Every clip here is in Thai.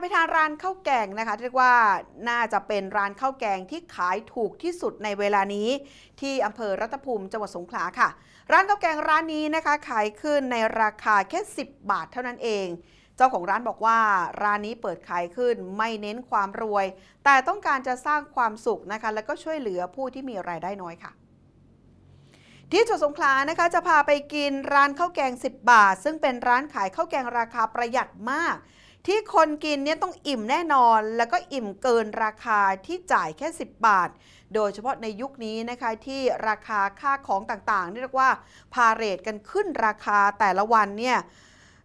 ไปทานร้านข้าวแกงนะคะ เรียกว่าน่าจะเป็นร้านข้าวแกงที่ขายถูกที่สุดในเวลานี้ ที่อำเภอรัตภูมิจังหวัดสงขลาค่ะ ร้านข้าวแกงร้านนี้นะคะ ขายขึ้นในราคาแค่ 10 บาทเท่านั้นเอง เจ้าของร้านบอกว่าร้านนี้เปิดขายขึ้นไม่เน้นความรวย แต่ต้องการจะสร้างความสุขนะคะ แล้วก็ช่วยเหลือผู้ที่มีรายได้น้อยค่ะที่จังหวัดสงขลานะคะจะพาไปกินร้านข้าวแกง 10 บาท ซึ่งเป็นร้านขายข้าวแกงราคาประหยัดมาก ที่คนกินเนี่ยต้องอิ่มแน่นอน แล้วก็อิ่มเกินราคาที่จ่ายแค่ 10 บาท โดยเฉพาะในยุคนี้นะคะที่ราคาค่าของต่างๆเรียกว่าพาเรทกันขึ้นราคาแต่ละวันเนี่ย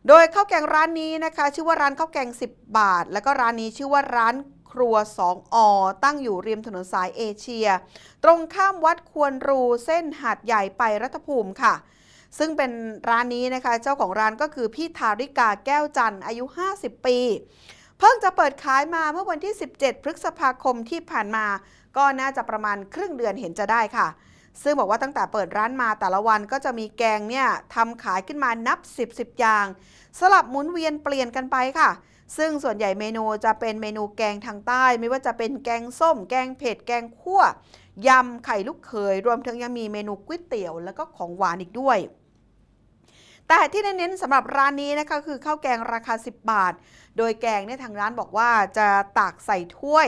โดยข้าวแกงร้านนี้นะคะ ชื่อว่าร้านข้าวแกง 10 บาท แล้วก็ร้านนี้ชื่อว่าร้านครัว 2อตั้งอยู่ริมถนนสายเอเชีย ตรงข้ามวัดควรรูเส้นหาดใหญ่ไปรัฐภูมิค่ะ ซึ่งเป็นร้านนี้นะคะ เจ้าของร้านก็คือพี่ทาริกาแก้วจันทร์อายุ 50 ปี เพิ่งจะเปิดขายมาเมื่อวันที่ 17 พฤษภาคมที่ผ่านมา ก็น่าจะประมาณครึ่งเดือนเห็นจะได้ค่ะ ซึ่งบอกว่าตั้งแต่เปิดร้านมาแต่ละวันก็จะมีแกงเนี่ยทำขายขึ้นมานับ 10 10อย่าง สลับหมุนเวียนเปลี่ยนกันไปค่ะซึ่งส่วนใหญ่เมนูจะเป็นเมนูแกงทางใต้ ไม่ว่าจะเป็นแกงส้ม แกงเผ็ด แกงคั่วยำไข่ลูกเขย รวมถึงยังมีเมนูก๋วยเตี๋ยว แล้วก็ของหวานอีกด้วย แต่ที่เน้นๆสำหรับร้านนี้นะคะคือข้าวแกงราคา 10 บาท โดยแกงเนี่ยทางร้านบอกว่าจะตักใส่ถ้วย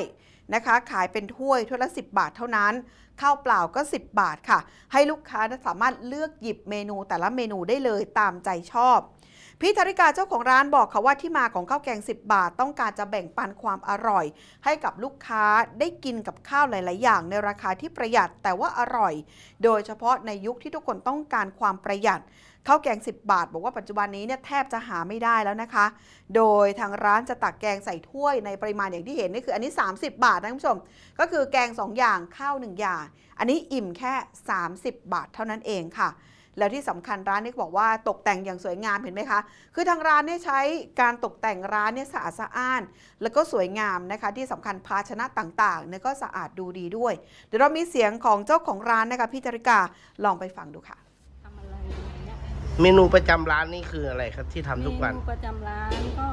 นะคะ ขายเป็นถ้วยถ้วยละ 10 บาทเท่านั้นข้าวเปล่าก็ 10 บาทค่ะ ให้ลูกค้านะสามารถเลือกหยิบเมนูแต่ละเมนูได้เลยตามใจชอบพี่ธริกาเจ้าของร้านบอกค่ะว่าที่มาของข้าวแกง 10 บาท ต้องการจะแบ่งปันความอร่อย ให้กับลูกค้าได้กินกับข้าวหลาย ๆ อย่าง ในราคาที่ประหยัดแต่ว่าอร่อย โดยเฉพาะในยุคที่ทุกคนต้องการความประหยัดข้าวแกง 10 บาท บอกว่าปัจจุบันนี้เนี่ยแทบจะหาไม่ได้แล้วนะคะ โดยทางร้านจะตักแกงใส่ถ้วยในปริมาณอย่างที่เห็นนี่คืออันนี้ 30 บาทนะคุณผู้ชม ก็คือแกง 2 อย่างข้าว 1 อย่างอันนี้อิ่มแค่ 30 บาทเท่านั้นเองค่ะ แล้วที่สำคัญร้านนี้บอกว่าตกแต่งอย่างสวยงามเห็นไหมคะ คือทางร้านเนี่ยใช้การตกแต่งร้านเนี่ยสะอาดสะอ้าน แล้วก็สวยงามนะคะ ที่สำคัญภาชนะต่างๆเนี่ยก็สะอาดดูดีด้วย เดี๋ยวเรามีเสียงของเจ้าของร้านนะคะพี่จริกาลองไปฟังดูค่ะทำอะไรอย่างเงี้ยเมนูประจำร้านนี่คืออะไรครับที่ทำทุกวัน เมนูประจำร้านก็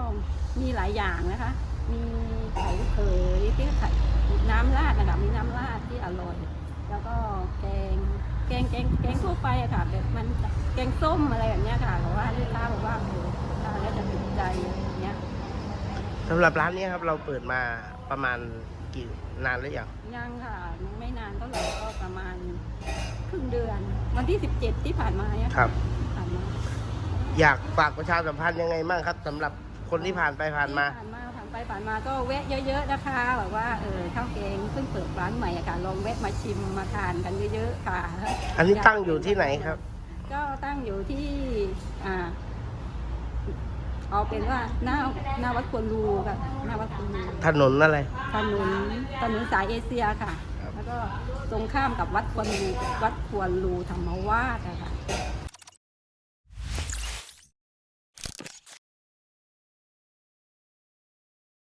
มีหลายอย่างนะคะ มีไข่ลูกเขยที่ไข่น้ำราดนะคะมีน้ำราดที่อร่อย แล้วก็แกงแกงแกงแกงทั่วไปอะค่ะแบบมันแกงส้มอะไรแบบเนี้ยค่ะบอกว่าลูกค้าบอกว่าเออทานแล้วจะถูกใจอะไรอย่างเงี้ยสำหรับร้านนี้ครับเราเปิดมาประมาณกี่นานหรือยังยังค่ะยังไม่นานเท่าไหร่ก็ประมาณครึ่งเดือน วันที่ 17 ที่ผ่านมาเนี่ยครับ ผ่านมาอยากฝากประชาสัมพันธ์ยังไงบ้างครับสำหรับคนที่ผ่านไปผ่านมา ผ่านมาผ่าน ไปผ่านมาก็แวะเยอะๆนะคะแบบว่าเออข้าวแกงเพิ่งเปิดร้านใหม่อะค่ะลองแวะมาชิมมาทานกันเยอะๆค่ะ อันนี้ตั้งอยู่ที่ไหนครับ ก็ตั้งอยู่ที่อ่าเอาเป็นว่าหน้าหน้าวัดควรรูค่ะหน้าวัดควรรูถนนอะไรถนนถนนสายเอเชียค่ะครับแล้วก็ตรงข้ามกับวัดควรรูวัดควรรูธรรมวาสอะค่ะ